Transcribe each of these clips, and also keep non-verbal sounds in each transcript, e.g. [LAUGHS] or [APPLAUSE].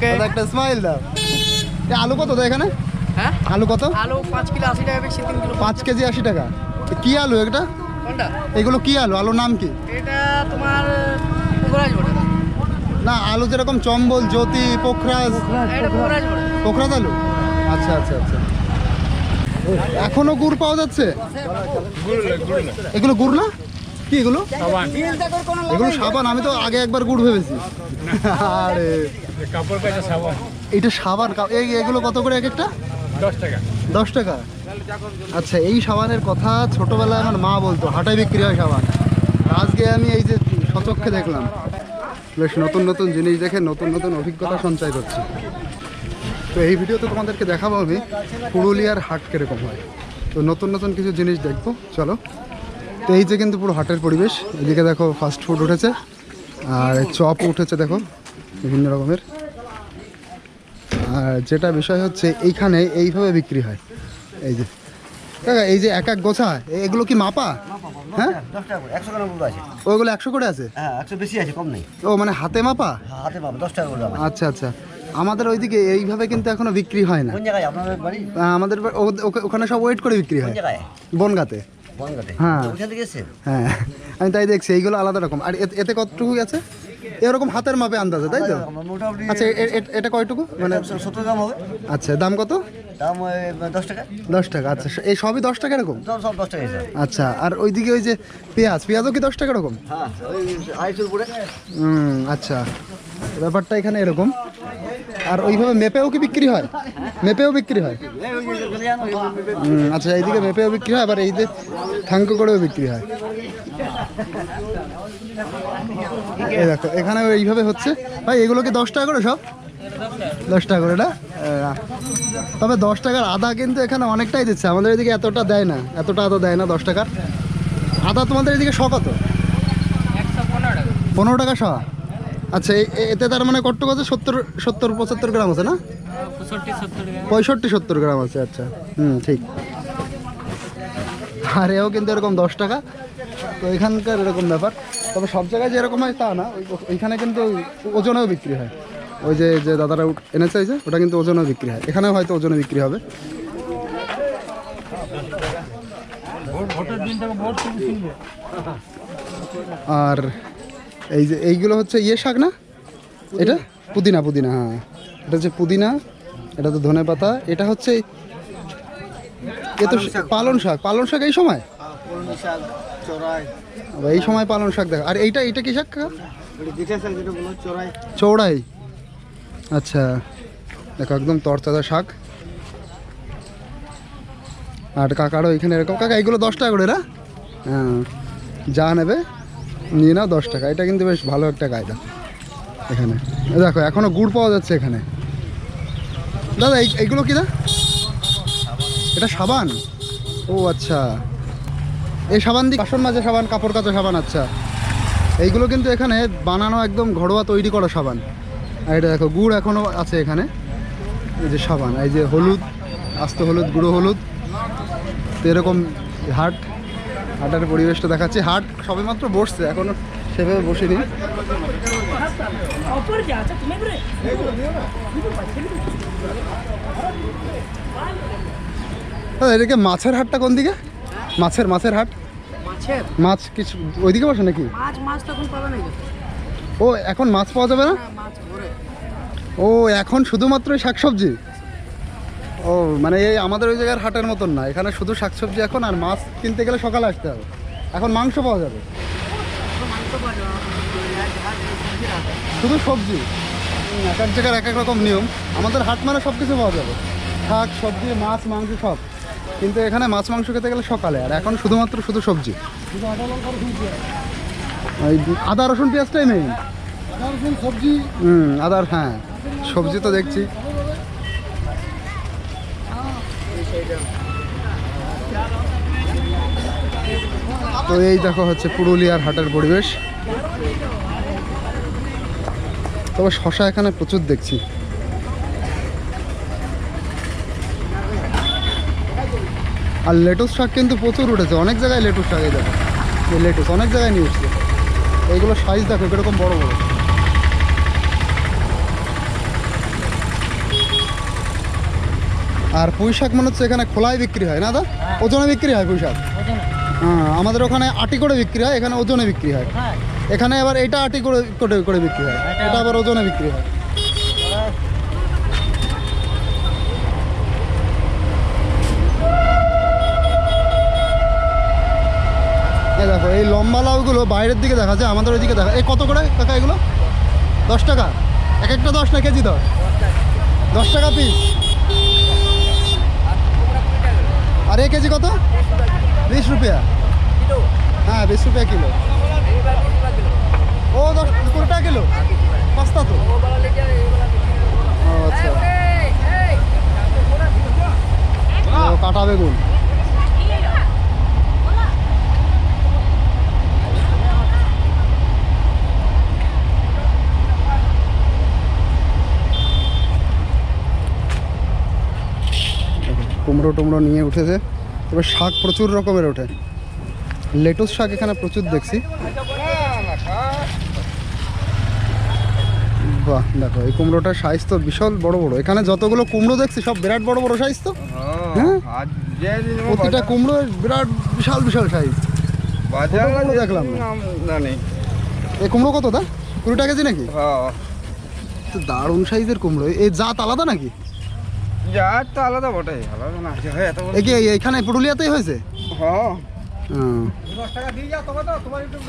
দাদা একটা স্মাইল দাও। এ আলু কত তো এখানে? হ্যাঁ? আলু কত? আলু পাঁচ কিলো আশি টাকা বেশি তিন কিলো পাঁচ কেজি আশি টাকা। এ কি আলু এটা? কোনটা? এগুলো কি আলু? আলুর নাম কি? এটা তোমার পুকুরাজ না আলু যেরকম চম্বল জ্যোতি পোখরাজ। এটা পোখরাজ আলু? আচ্ছা আচ্ছা আচ্ছা। এখনও গুড় পাওয়া যাচ্ছে? এগুলো গুড় না? কি এগুলো? সাবান। এগুলো সাবান আমি তো আগে একবার গুড় ভেবেছি। আরে। কাপড় কাচা সাবান। এটা সাবান এই এগুলো কত করে এক একটা? দশ টাকা। দশ টাকা। আচ্ছা এই সাবানের কথা ছোটবেলায় আমার মা বলতো হাটায় বিক্রি হয় সাবান। আজকে আমি এই যে সচক্ষে দেখলাম বেশ নতুন নতুন জিনিস দেখে নতুন নতুন অভিজ্ঞতা সঞ্চয় করছি। তো এই ভিডিওতে তোমাদেরকে দেখাবো আমি পুরুলিয়ার হাট কীরকম হয়। তো নতুন নতুন কিছু জিনিস দেখব। চলো। তো এই যে কিন্তু পুরো হাটের পরিবেশ এদিকে দেখো ফাস্ট ফুড উঠেছে আর চপ উঠেছে দেখো বিভিন্ন রকমের। আর যেটা বিষয় হচ্ছে এইখানে এইভাবে বিক্রি হয়। এই যে কাকা এই যে এক এক গোছা এগুলো কি মাপা? হ্যাঁ? ওইগুলো একশো করে আছে? বেশি আছে কম নেই ও মানে হাতে মাপা? হাতে পাবো দশ টাকা করে আচ্ছা আচ্ছা। আমাদের ওইদিকে এইভাবে কিন্তু এখনও বিক্রি হয় না। আমাদের ওখানে সব ওয়েট করে বিক্রি হয়। বনগাতে। হ্যাঁ। হ্যাঁ। আমি তাই দেখছি এইগুলো আলাদা রকম। আর এতে- কতটুকু আছে এরকম হাতের মাপে আন্দাজে তাই তো? আচ্ছা এটা কয়টুকু? মানে সত্তর গ্রাম হবে। আচ্ছা দাম কত? দাম দশ টাকা। দশ টাকা আচ্ছা। এই সবই দশ টাকা এরকম? সব সব দশ টাকা আচ্ছা আর ওইদিকে ওই যে পেঁয়াজ পেঁয়াজও কি দশ টাকা এরকম? হ্যাঁ আড়াইশোর উপরে হুম আচ্ছা। ব্যাপারটা এখানে এরকম। আর ওইভাবে মেপেও কি বিক্রি হয়? মেপেও বিক্রি হয়? আচ্ছা এইদিকে মেপেও বিক্রি হয় আবার এই যে থাঙ্ক করেও বিক্রি হয়। এই দেখো এখানে এইভাবে হচ্ছে। ভাই এগুলো কি দশ টাকা করে সব? দশ টাকা করে না? তবে দশ টাকার আদা কিন্তু এখানে অনেকটাই দিচ্ছে। আমাদের এদিকে এতটা দেয় না এতটা আদা দেয় না দশ টাকার। আদা তোমাদের এদিকে শ কত? পনেরো টাকা। পনেরো টাকা শ? আচ্ছা এতে তার মানে কত আছে সত্তর সত্তর, পঁচাত্তর গ্রাম আছে না? পঁয়ষট্টি, সত্তর গ্রাম আছে আচ্ছা। হুম, ঠিক। আর এও কিন্তু এরকম দশ টাকা। তো এখানকার এরকম ব্যাপার। তবে সব জায়গায় যে এরকম হয় তা না। ওই- ওইখানে কিন্তু ওজনেও বিক্রি হয়। ওই যে যে দাদারা এনেছে ওই যে, ওটা কিন্তু ওজনেও বিক্রি হয়। এখানেও হয়তো ওজনে বিক্রি হবে। আর এই যে এইগুলো হচ্ছে ইয়ে শাক না? এটা? পুদিনা পুদিনা হ্যাঁ। এটা হচ্ছে পুদিনা এটা তো ধনে পাতা। এটা হচ্ছে এ তো পালন শাক। পালন শাক। এই সময়? আবার এই সময় পালন শাক দেখা। আর এইটা এইটা কি শাক চৌড়াই? আচ্ছা। দেখো একদম তরতাজা শাক। আর কাকারও এখানে এরকম। কাকা এগুলো দশ টাকা করে না? হ্যাঁ। যা নেবে। নিয়ে নাও দশ টাকা। এটা কিন্তু বেশ ভালো একটা কায়দা। এখানে। দেখো, এখনও গুড় পাওয়া যাচ্ছে এখানে। দাদা, এই এইগুলো কি দা এটা সাবান? ও আচ্ছা। এই সাবান দিয়ে বাসন মাঝে সাবান, কাপড় কাচা সাবান আচ্ছা। এইগুলো কিন্তু এখানে বানানো একদম ঘরোয়া তৈরি করা সাবান। আর এটা দেখো, গুড় এখনও আছে এখানে। এই যে সাবান, এই যে হলুদ, আস্ত হলুদ, গুঁড়ো হলুদ। তো এরকম হাট হাটের পরিবেশটা দেখাচ্ছি। হাট সবেমাত্র বসছে এখনও সেভাবে বসেনি। দাদা, এদিকে মাছের হাটটা কোন দিকে? মাছের মাছের হাট? মাছ কিছু ওইদিকে বসে নাকি? ও এখন মাছ পাওয়া যাবে না? ও এখন শুধুমাত্র শাকসবজি? ও মানে এই আমাদের ওই জায়গার হাটের মতন না। এখানে শুধু শাকসবজি এখন আর মাছ কিনতে গেলে সকালে আসতে হবে। এখন মাংস পাওয়া যাবে। মাংস পাওয়া যাবে শুধু সবজি। এক এক জায়গার এক এক রকম নিয়ম। আমাদের হাট মানে সব কিছু পাওয়া যাবে। শাক সবজি মাছ মাংস সব। কিন্তু এখানে মাছ মাংস খেতে গেলে সকালে। আর এখন শুধুমাত্র শুধু সবজি। এই আদা রসুন পেঁয়াজটাই মেইন সবজি। হুম আদার হ্যাঁ। সবজি তো দেখছি। তো এই দেখো হচ্ছে পুরুলিয়ার হাটের পরিবেশ। তবে শশা এখানে প্রচুর দেখছি। আর লেটুস শাক কিন্তু প্রচুর উঠেছে। অনেক জায়গায় লেটুস শাক এই দেখো। লেটুস, অনেক জায়গায় নিয়ে উঠছে এইগুলো সাইজ দেখো, কীরকম বড় বড়। আর পুঁই শাক মনে হচ্ছে এখানে খোলায় বিক্রি হয় না দা ওজনে বিক্রি হয় পুঁই শাক হ্যাঁ আমাদের ওখানে আটি করে বিক্রি হয় এখানে ওজনে বিক্রি হয়। এখানে আবার এটা আটি করে করে করে বিক্রি হয় এটা আবার ওজনে বিক্রি হয়। এই দেখো এই লম্বা লাউগুলো বাইরের দিকে দেখা যায় আমাদের ওইদিকে দেখা এই কত করে কাকা এগুলো? দশ টাকা? এক একটা দশ না কেজি দশ? দশ টাকা। পিস আর এক কেজি কত? বিশ রুপিয়া। হ্যাঁ বিশ রুপিয়া কিলো। ও, দশ, কুড়ি টাকা কিলো? পাঁচটা তো। আচ্ছা। কাটা বেগুন। কুমড়ো টুমড়ো নিয়ে উঠেছে। তবে শাক প্রচুর রকমের ওঠে। লেটুস শাক এখানে প্রচুর দেখছি। বাহ দেখো এই কুমড়োটার সাইজ তো বিশাল বড় বড়। এখানে যতগুলো কুমড়ো দেখছি সব বিরাট বড় বড় সাইজ তো। হ্যাঁ প্রতিটা কুমড়ো বিরাট বিশাল বিশাল সাইজ বাজার দেখলাম? এই কুমড়ো কত দা কুড়ি টাকা কেজি নাকি? হ্যাঁ। দারুণ সাইজের কুমড়ো। এই জাত আলাদা নাকি? যা তো আলাদা বটে আলাদা না। এত বড় এ কি এইখানে পুরুলিয়াতেই হয়েছে? হ্যাঁ হ্যাঁ।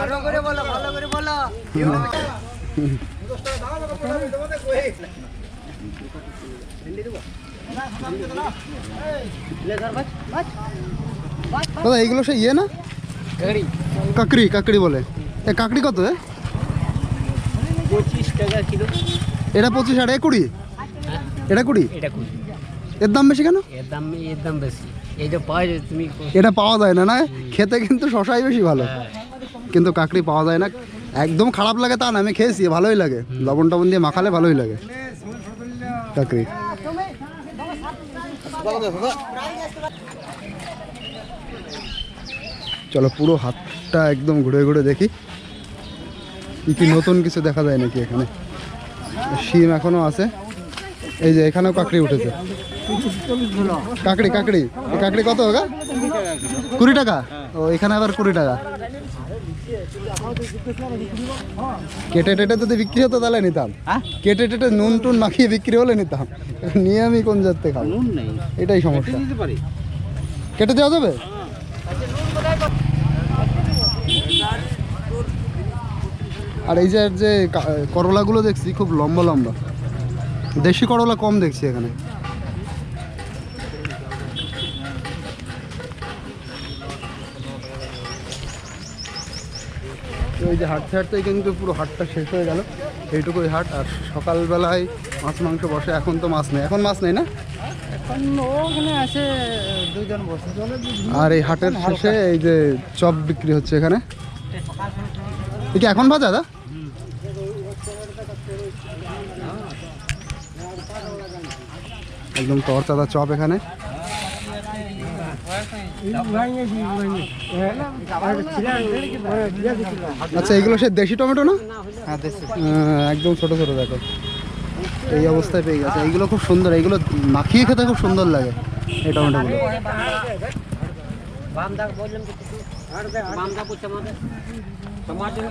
ভালো করে বলো ভালো করে বলো। দাদা এইগুলো সে ইয়ে না? কাকড়ি। কাকড়ি বলে। এ কাকড়ি কত পঁচিশ টাকা কিলো। এটা পঁচিশ আর এ কুড়ি? এটা কুড়ি? এটা কুড়ি। এর দাম বেশি কেন? এর দাম এর দাম বেশি। এই যে পাওয়া যায় তুমি এটা পাওয়া যায় না না? খেতে কিন্তু শশাই বেশি ভালো। কিন্তু কাকড়ি পাওয়া যায় না। একদম খারাপ লাগে তা না আমি খেয়েছি ভালোই লাগে। লবণ টবণ দিয়ে মাখালে ভালোই লাগে। কাকড়ি। চলো পুরো হাতটা একদম ঘুরে ঘুরে দেখি। কি কি নতুন কিছু দেখা যায় নাকি এখানে? শিম এখনও আছে। এই যে এখানেও কাকড়ি উঠেছে। কাকড়ি কাকড়ি। কাকড়ি কত গা কুড়ি টাকা? ও এখানে আবার কুড়ি টাকা। কেটে টেটে যদি বিক্রি হতো তাহলে নিতাম। কেটে টেটে নুন টুন মাখিয়ে বিক্রি হলে নিতাম। নিয়ে আমি কোন যাতে খাব? এটাই সমস্যা। কেটে দেওয়া যাবে? আর এই যে করলাগুলো দেখছি খুব লম্বা লম্বা। দেশি করলা কম দেখছি এখানে। ওই যে হাঁটতে হাঁটতে কিন্তু পুরো হাটটা শেষ হয়ে গেল। এইটুকুই হাট আর সকালবেলায় মাছ মাংস বসে এখন তো মাছ নেই। এখন মাছ নেই না? আর এই হাটের শেষে এই যে চপ বিক্রি হচ্ছে এখানে। এটা এখন ভাজা দা একদম তরচাদা চপ এখানে। আচ্ছা এগুলো সে দেশি টমেটো না? হ্যাঁ, একদম ছোট ছোট দেখো। এই অবস্থায় পেয়ে গেছে। এইগুলো খুব সুন্দর এইগুলো মাখিয়ে খেতে খুব সুন্দর লাগে এই টমেটোগুলো। আমার সমাজে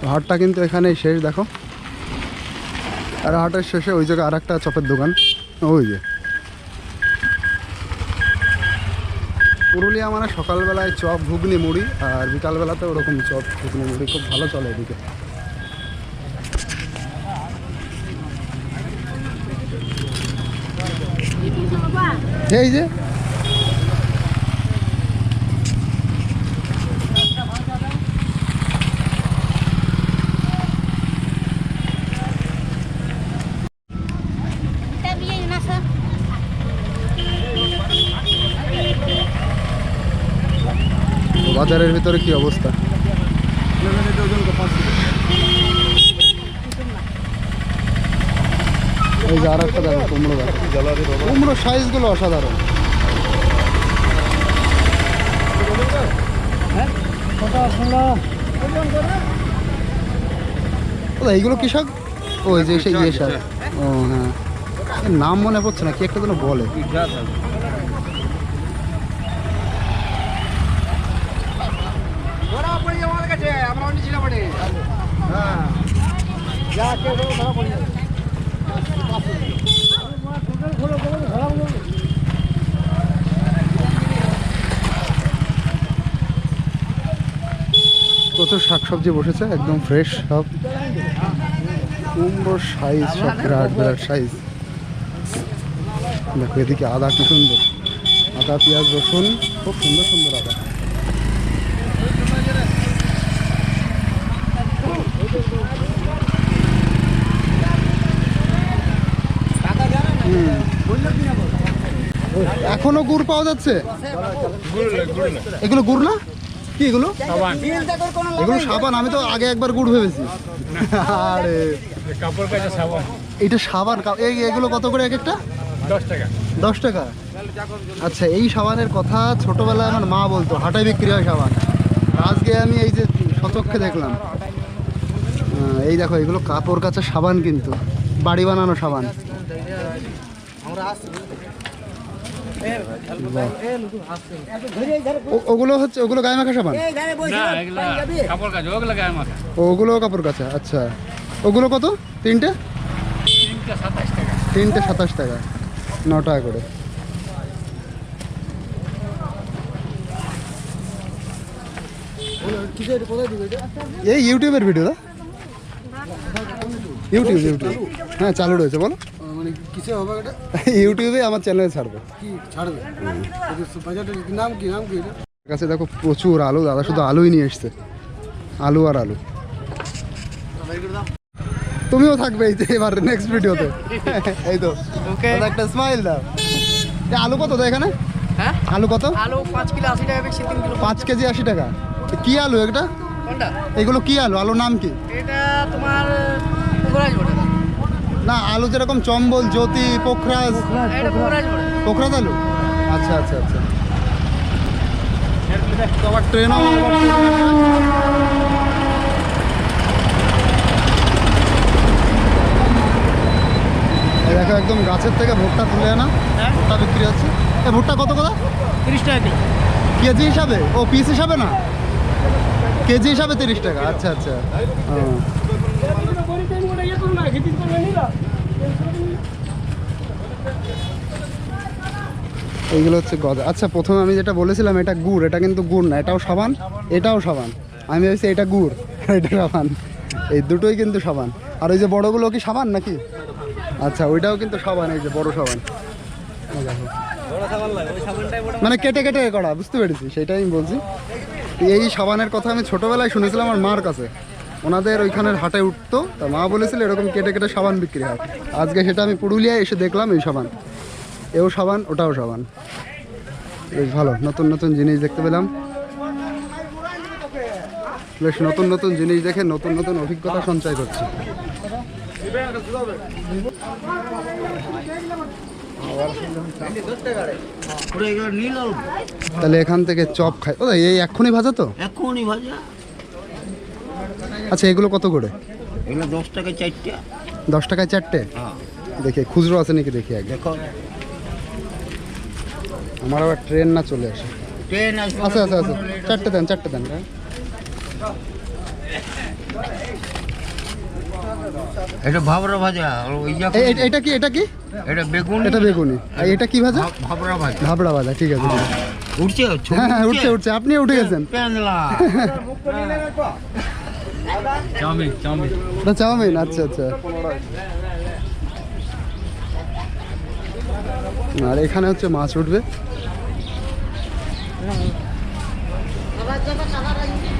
তো হাটটা কিন্তু এখানেই শেষ, দেখো। আর হাটের শেষে ওই জায়গায় আর একটা চপের দোকান। ওই যে। পুরুলিয়া মানে সকালবেলায় চপ, ঘুগনি, মুড়ি, আর বিকালবেলাতে ওরকম চপ, ঘুগনি, মুড়ি, খুব ভালো চলে এদিকে। এই যে। বাজারের ভিতরে কি অবস্থা? এই যে আর একটা দেখো, কুমড়ো কুমড়ো সাইজগুলো অসাধারণ। এইগুলো কি শাক? ওই যে ইয়ে শাক। ও হ্যাঁ। নাম মনে পড়ছে না, কি একটা যেন বলে। প্রচুর শাকসবজি বসেছে, একদম ফ্রেশ সব। কুমড়োর সাইজ সব বিরাট বিরাট সাইজ দেখো, এদিকে আদা কি সুন্দর। আদা, পেঁয়াজ, রসুন, খুব সুন্দর সুন্দর আদা। এখনও গুড় পাওয়া যাচ্ছে? এগুলো গুড় না? কি এগুলো? এগুলো সাবান, আমি তো আগে একবার গুড় ভেবেছি। আরে। এটা সাবান এগুলো কত করে এক একটা? দশ টাকা। আচ্ছা এই সাবানের কথা ছোটবেলায় আমার মা বলতো হাটায় বিক্রি হয় সাবান। আজকে আমি এই যে সচক্ষে দেখলাম। এই দেখো, এগুলো কাপড় কাচা সাবান কিন্তু। বাড়ি বানানো সাবান। ও- ওগুলো হচ্ছে ওগুলো গায়ে মাখা সাবান? ওগুলা কাপড় কাচা আচ্ছা। ওগুলো কত? তিনটে? তিনটে সাতাশ টাকা। ন টাকা করে। এই ইউটিউবের ভিডিও দা ইউটিউব ইউটিউব। হ্যাঁ চালু রয়েছে বলো। মানে কিসে হবে এটা? [LAUGHS] ইউটিউবে আমার চ্যানেলে ছাড়বো। কি ছাড়বে? বাজারটা নাম কি নাম কি এটা? কাছে দেখো প্রচুর আলু দাদা শুধু আলুই নিয়ে এসছে। আলু আর আলু। তুমিও থাকবে এই যে এবার নেক্সট ভিডিওতে [LAUGHS] এই তো। একটা স্মাইল দাও। এ আলু কত তো এখানে? হ্যাঁ? আলু কত? আলু পাঁচ কিলো আশি টাকা বেশি তিন কিলো পাঁচ কেজি আশি টাকা। এ কি আলু এটা কোনটা? এগুলো কি আলু? আলুর নাম কি? এটা তোমার পোকরাজ বটে। না আলু যেরকম চম্বল জ্যোতি পোখরাজ। পোখরাজ আলু? আচ্ছা আচ্ছা আচ্ছা। তো আবার ট্রেনও দেখো একদম গাছের থেকে ভুট্টা তুলে আনা। ভুট্টা বিক্রি হচ্ছে। এই ভুট্টা কত কথা তিরিশ টাকা কেজি। হিসাবে? ও পিস হিসাবে না? কেজি হিসাবে তিরিশ টাকা। আচ্ছা আচ্ছা। এইগুলো হচ্ছে গজা আচ্ছা প্রথমে আমি যেটা বলেছিলাম, এটা গুড়, এটা কিন্তু গুড় না, এটাও সাবান এটাও সাবান। আমি ভাবছি এটা গুড়, [LAUGHS] এটা সাবান। এই দুটোই কিন্তু সাবান। আর ওই যে বড়গুলো কি সাবান নাকি? আচ্ছা ওইটাও কিন্তু সাবান, এই যে বড় সাবান। মানে কেটে কেটে করা, বুঝতে পেরেছি, সেটাই আমি বলছি। এই সাবানের কথা আমি ছোটবেলায় শুনেছিলাম আমার মার কাছে। ওনাদের ওইখানের হাটে উঠতো, তা মা বলেছিল এরকম কেটে কেটে সাবান বিক্রি হয়। আজকে সেটা আমি পুরুলিয়ায় এসে দেখলাম এই সাবান। এও সাবান ওটাও সাবান। বেশ ভালো নতুন নতুন জিনিস দেখতে পেলাম। বেশ নতুন নতুন জিনিস দেখে নতুন নতুন অভিজ্ঞতা সঞ্চয় করছি। তাহলে এখান থেকে চপ খাই। ও এই এক্ষুনি ভাজা তো? এখনই ভাজা। আচ্ছা এগুলো কত করে? এগুলো দশ টাকা চারটে। দশ টাকায় চারটে? হ্যাঁ। দেখি খুচরো আছে নাকি? দেখি আগে। দেখো। আমার আবার ট্রেন না চলে আসে। ট্রেন আসবে আচ্ছা আচ্ছা আচ্ছা চারটে দেন চারটে দেন হ্যাঁ। এটা ভাবরা ভাজা এটা কি এটা কি? এটা বেগুন। এটা বেগুনি। আর এটা কি ভাজা? ভাবরা ভাজা। ভাবড়া ভাজা ঠিক আছে উঠছে হ্যাঁ হ্যাঁ উঠছে। উঠছে আপনি উঠে গেছেন। চাউমিন আচ্ছা আচ্ছা। আর এখানে হচ্ছে মাছ উঠবে। Baju anak.